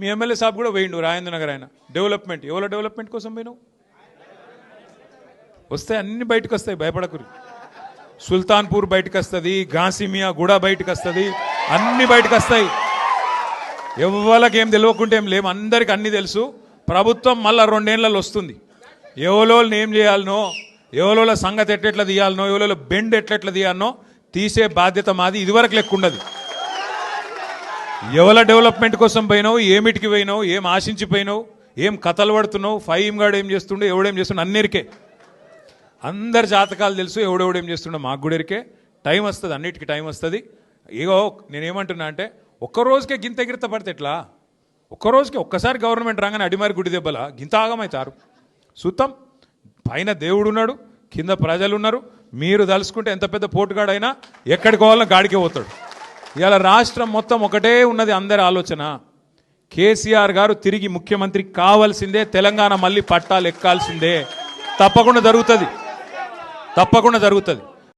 మీ MLA సాబ్ కూడా పోయిండు రాజేంద్ర నగర్ ఆయన. డెవలప్మెంట్ ఎవరో డెవలప్మెంట్ కోసం పోయినావు? వస్తాయి అన్ని బయటకు వస్తాయి భయపడకురి. సుల్తాన్పూర్ బయటకు వస్తుంది ఘాసిమియా కూడా బయటకు వస్తుంది అన్ని బయటకు వస్తాయి ఎవ్వరికి ఏం తెలియకుంటే ఏం లేము అందరికి అన్నీ తెలుసు. ప్రభుత్వం మళ్ళీ రెండేళ్ళలో వస్తుంది. ఎవలోని ఏం చేయాలనో ఎవలోల సంగతి ఎట్లెట్లా తీయాలనో ఎవలో బెండ్ ఎట్లెట్లా తీయాలనో తీసే బాధ్యత మాది ఇదివరకు లెక్క ఉండదు. ఎవల డెవలప్మెంట్ కోసం పోయినావు? ఏమిటికి పోయినావు? ఏం ఆశించి పోయినావు ఏం కథలు పడుతున్నావు? ఫైమ్ గాడు ఏం చేస్తుండో ఎవడేం చేస్తుండో అన్నిరికే అందరి జాతకాలు తెలుసు ఎవడెవడేం చేస్తుండో మాకు కూడా ఇరికే. టైం వస్తుంది అన్నిటికీ టైం వస్తుంది. ఇగో నేనేమంటున్నా అంటే ఒక్క రోజుకే గింత గిరత పడితే ఎట్లా? ఒక్క రోజుకి ఒక్కసారి గవర్నమెంట్ రాగానే అడిమారి గుడి దెబ్బల? గింత ఆగమవుతారు సుతం పైన దేవుడు ఉన్నాడు కింద ప్రజలు ఉన్నారు మీరు తలుసుకుంటే ఎంత పెద్ద పోటుగాడైనా ఎక్కడికి పోవాలన్నా గాడికే పోతాడు. ఇవాళ రాష్ట్రం మొత్తం ఒకటే ఉన్నది అందరి ఆలోచన. కేసీఆర్ గారు తిరిగి ముఖ్యమంత్రి కావాల్సిందే తెలంగాణ మళ్ళీ పట్టాలు ఎక్కాల్సిందే. తప్పకుండా జరుగుతుంది. తప్పకుండా జరుగుతుంది.